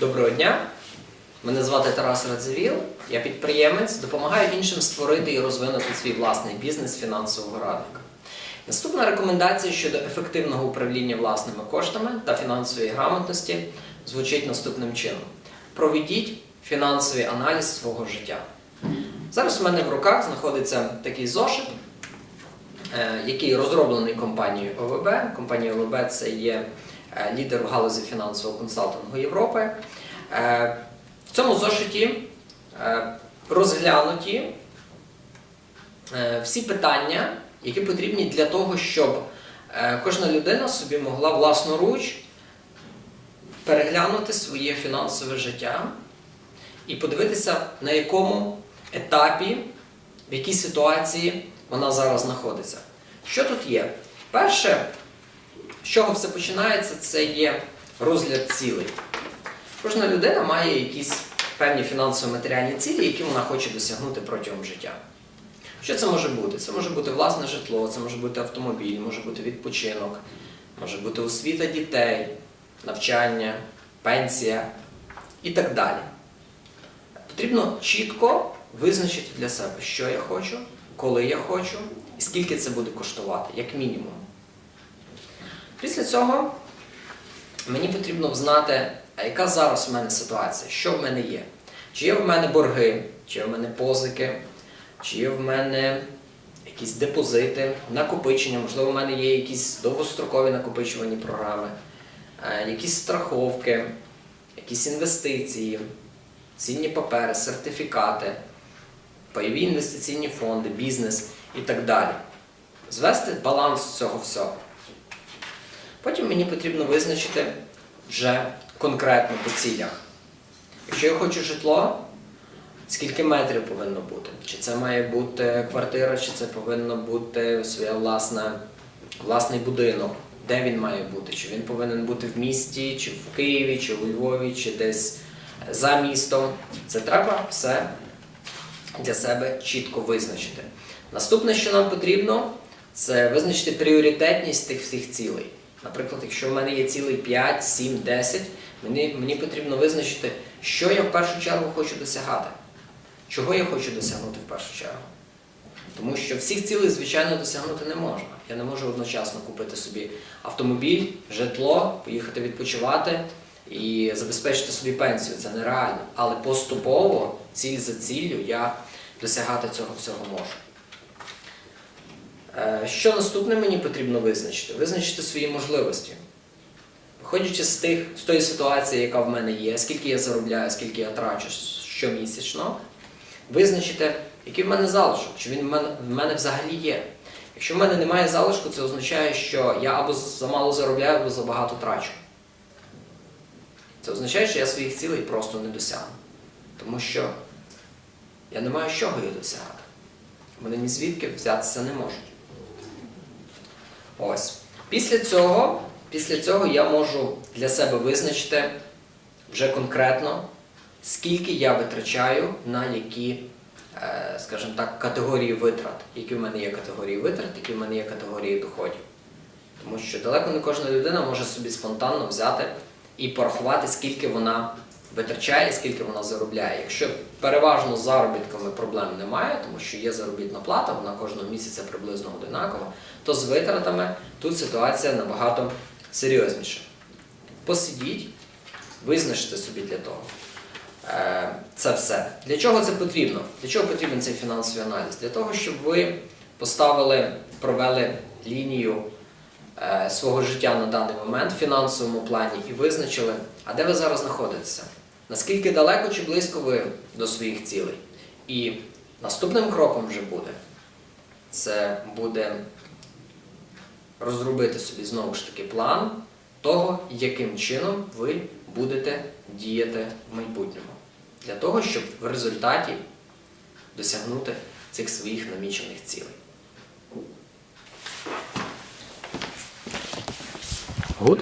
Доброго дня! Мене звати Тарас Радзивіл, я підприємець, допомагаю іншим створити і розвинути свій власний бізнес фінансового радника. Наступна рекомендація щодо ефективного управління власними коштами та фінансової грамотності звучить наступним чином: проведіть фінансовий аналіз свого життя. Зараз у мене в руках знаходиться такий зошит, е, який розроблений компанією ОВБ. Компанія ОВБ це є лідер в галузі фінансового консалтингу Європи. Е, В цьому зошиті е, розглянуті е, всі питання, які потрібні для того, щоб е, кожна людина собі могла власноруч переглянути своє фінансове життя і подивитися, на якому етапі, в якій ситуації вона зараз знаходиться. Що тут є? Перше, з чого все починається, це є розгляд цілей. Кожна людина має якісь певні фінансово-матеріальні цілі, які вона хоче досягнути протягом життя. Що це може бути? Це може бути власне житло, це може бути автомобіль, може бути відпочинок, може бути освіта дітей, навчання, пенсія і так далі. Потрібно чітко визначити для себе, що я хочу, коли я хочу і скільки це буде коштувати, як мінімум. Після цього мені потрібно взнати, яка зараз в мене ситуація, що в мене є. Чи є в мене борги, чи є в мене позики, чи є в мене якісь депозити, накопичення, можливо, в мене є якісь довгострокові накопичувальні програми, е, якісь страховки, якісь інвестиції, цінні папери, сертифікати, пайові інвестиційні фонди, бізнес і так далі. Звести баланс цього всього. Потім мені потрібно визначити вже конкретно по цілях. Якщо я хочу житло, скільки метрів повинно бути? Чи це має бути квартира, чи це повинно бути своя власна, власний будинок? Де він має бути? Чи він повинен бути в місті, чи в Києві, чи у Львові, чи десь за містом? Це треба все для себе чітко визначити. Наступне, що нам потрібно, це визначити пріоритетність тих всіх цілей. Наприклад, якщо в мене є цілий 5, 7, 10, мені, мені потрібно визначити, що я в першу чергу хочу досягати. Чого я хочу досягнути в першу чергу. Тому що всіх цілей, звичайно, досягнути не можна. Я не можу одночасно купити собі автомобіль, житло, поїхати відпочивати і забезпечити собі пенсію. Це нереально. Але поступово, ціль за ціллю, я досягати цього всього можу. Е, Що наступне мені потрібно визначити? Визначити свої можливості. Виходячи з тих, з тої ситуації, яка в мене є, скільки я заробляю, скільки я трачу щомісячно, визначити, який в мене залишок, чи він в мене, в мене взагалі є. Якщо в мене немає залишку, це означає, що я або замало заробляю, або забагато трачу. Це означає, що я своїх цілей просто не досягну. Тому що я не маю з чого їх досягати. Вони ні звідки взятися не можуть. Ось. Після цього, після цього я можу для себе визначити вже конкретно, скільки я витрачаю на які, е, скажімо так, категорії витрат, які в мене є категорії витрат, які в мене є категорії доходів. Тому що далеко не кожна людина може собі спонтанно взяти і порахувати, скільки вона витрачає, скільки вона заробляє. Якщо переважно з заробітками проблем немає, тому що є заробітна плата, вона кожного місяця приблизно одинакова, то з витратами тут ситуація набагато серйозніша. Посидіть, визначте собі для того. Е, Це все. Для чого це потрібно? Для чого потрібен цей фінансовий аналіз? Для того, щоб ви поставили, провели лінію е, свого життя на даний момент в фінансовому плані і визначили, а де ви зараз знаходитеся? Наскільки далеко чи близько ви до своїх цілей? І наступним кроком вже буде це буде розробити собі знову ж таки план того, яким чином ви будете діяти в майбутньому. Для того, щоб в результаті досягнути цих своїх намічених цілей. Good?